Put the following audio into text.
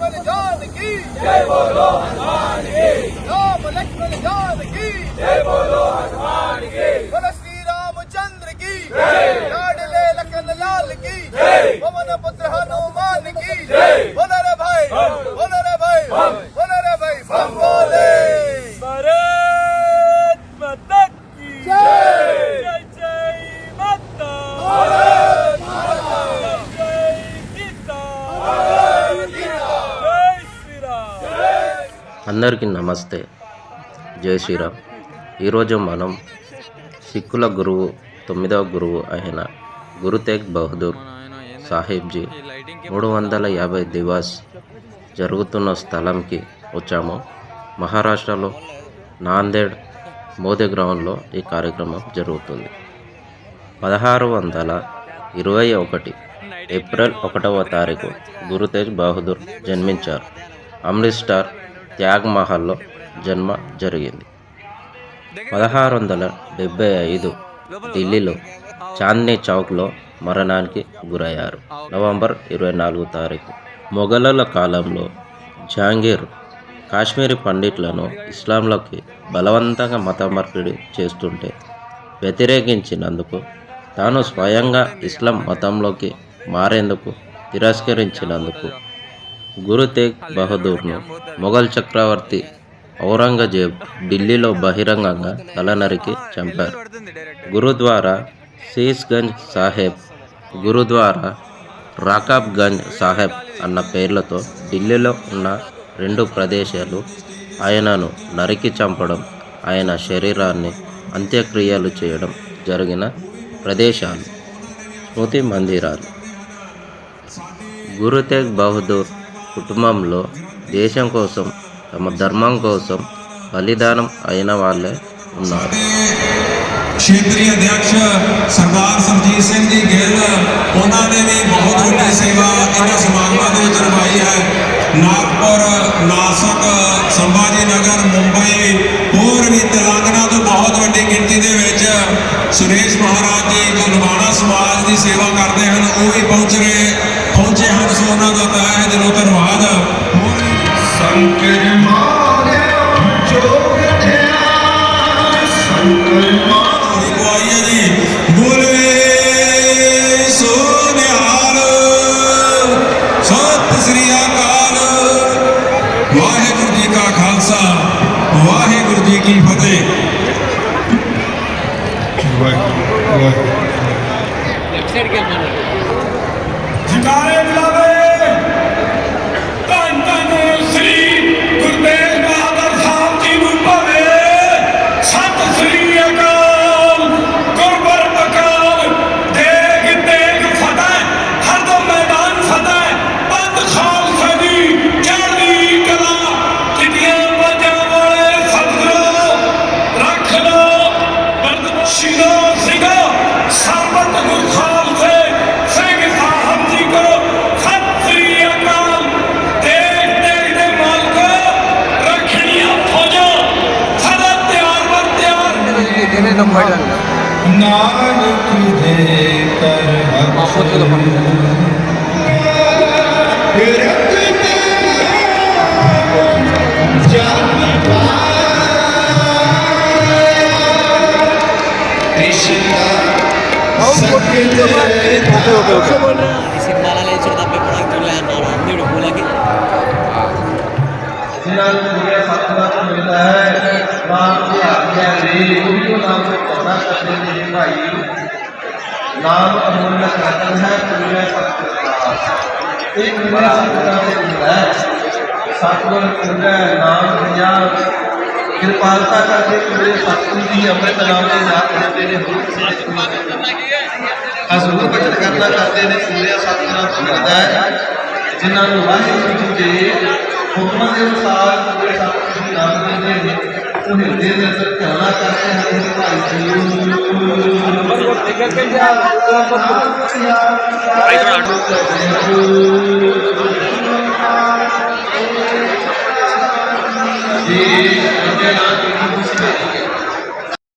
లక్ష్మణ జానకి జై బోలో హనుమాన్కి రామ లక్ష్మణ జానకి జై బోలో హనుమాన్కి బల శ్రీ రామచంద్ర కి జై లాడలే లక్ష్మణ లాల్కి జై పవన పుత్ర హనుమాన్కి జై వనర భై వనర భై అందరికీ నమస్తే. జై శ్రీరామ్. ఈరోజు మనం సిక్కుల గురువు తొమ్మిదవ గురువు అయిన గురు తేగ్ బహదూర్ సాహిబ్జీ మూడు వందల యాభై దివాస్ జరుగుతున్న స్థలంకి వచ్చాము. మహారాష్ట్రలో నాందేడ్ మోదీ గ్రౌండ్లో ఈ కార్యక్రమం జరుగుతుంది. పదహారు వందల ఇరవై ఒకటి ఏప్రిల్ ఒకటవ తారీఖు గురు తేజ్ బహదూర్ జన్మించారు. అమృత్సర్ త్యాగ్ మహల్లో జన్మ జరిగింది. పదహారు వందల డెబ్బై ఐదు ఢిల్లీలో చాందనీ చౌక్లో మరణానికి గురయ్యారు. నవంబర్ ఇరవై నాలుగు తారీఖు. మొఘలుల కాలంలో జహాంగీర్ కాశ్మీరీ పండిట్లను ఇస్లాంలోకి బలవంతంగా మత మార్పిడి చేస్తుంటే వ్యతిరేకించినందుకు తాను స్వయంగా ఇస్లాం మతంలోకి మారేందుకు తిరస్కరించినందుకు గురు తేగ్ బహదూర్ను మొఘల్ చక్రవర్తి ఔరంగజేబ్ ఢిల్లీలో బహిరంగంగా తలనరికి చంపారు. గురుద్వారా సీస్గంజ్ సాహెబ్ గురుద్వారా రాకాబ్గంజ్ సాహెబ్ అన్న పేర్లతో ఢిల్లీలో ఉన్న రెండు ప్రదేశాలు ఆయనను నరికి చంపడం ఆయన శరీరాన్ని అంత్యక్రియలు చేయడం జరిగిన ప్రదేశాలు. స్మృతి మందిరాలు. గురు తేగ్ బహదూర్ కుటుంబంలో దేశం కోసం, తమ ధర్మం కోసం బలిదానం అయిన వాళ్ళే ఉన్నారు. ਸਰਦਾਰ ਸਰਜੀਤ ਸਿੰਘ ਜੀ ਸਮਾਗਮਾਂ ਦੇ ਵਿੱਚ ਨਿਭਾਈ ਹੈ ਨਾਗਪੁਰ ਨਾਸਕ ਸੰਭਾਜੀ ਨਗਰ ਮੁੰਬਈ ਹੋਰ ਵੀ ਤੇਲੰਗਾਨਾ ਤੋਂ ਬਹੁਤ ਵੱਡੀ ਗਿਣਤੀ ਦੇ ਵਿੱਚ ਸੁਰੇਸ਼ ਮਹਾਰਾਜ ਜੀ ਜੋ ਨਵਾਣਾ ਸਮਾਜ ਦੀ ਸੇਵਾ ਕਰਦੇ ਹਨ ਉਹ ਵੀ ਪਹੁੰਚ ਰਹੇ Right, right. Jikare Bilabe! मार तुझे कर हक ಸಿಂಧಾಲಲ್ಲಿ ಸುಡದಪ್ಪೆ ಕೊಡಕ್ಕೆ ಇಲ್ಲ ನಾನು ಅಂದೇಳಿ ಕೂಲಾಗಿ ನಾನು ਦਾ ਤੋਂ ਮਿਲਦਾ ਹੈ। ਨਾਮ ਦੀ ਆਗਿਆ ਨੇ ਉਹੀ ਉਹ ਨਾਮ ਤੋਂ ਪਤਾ ਕਰਦੇ ਨੇ ਭਾਈ। ਨਾਮ ਅਮੁੱਲ ਰਤਨ ਹੈ ਪੂਰੇ ਭਗਤ ਇਹ ਪੂਰੇ ਸਤਿਗੁਰਾਂ ਦੇ ਮਿਲਦਾ ਹੈ। ਸਤਿਗੁਰ ਪੂਰਾ ਨਾਮ ਭਜਾ। ਕਿਰਪਾਲਤਾ ਕਰਕੇ ਪੂਰੇ ਸਤਿਗੁਰ ਦੀ ਅੰਮ੍ਰਿਤ ਨਾਮ ਦੇ ਨਾਲ ਕਰਦੇ ਨੇ। ਹੋਰ ਕਿਸੇ ਨੂੰ ਅਜ਼ੂਰ ਬਚਨ ਕਰਨਾ ਕਰਦੇ ਨੇ। ਪੂਰੇ ਸਤਿਗੁਰਾਂ ਤੋਂ ਮਿਲਦਾ ਹੈ। ਜਿਨ੍ਹਾਂ ਨੂੰ ਵਾਹਿਗੁਰੂ ਜੀ ਦੇ ಮುಖ್ಯಮಂತ್ರಿಗಳು ಸಹ ಜೀ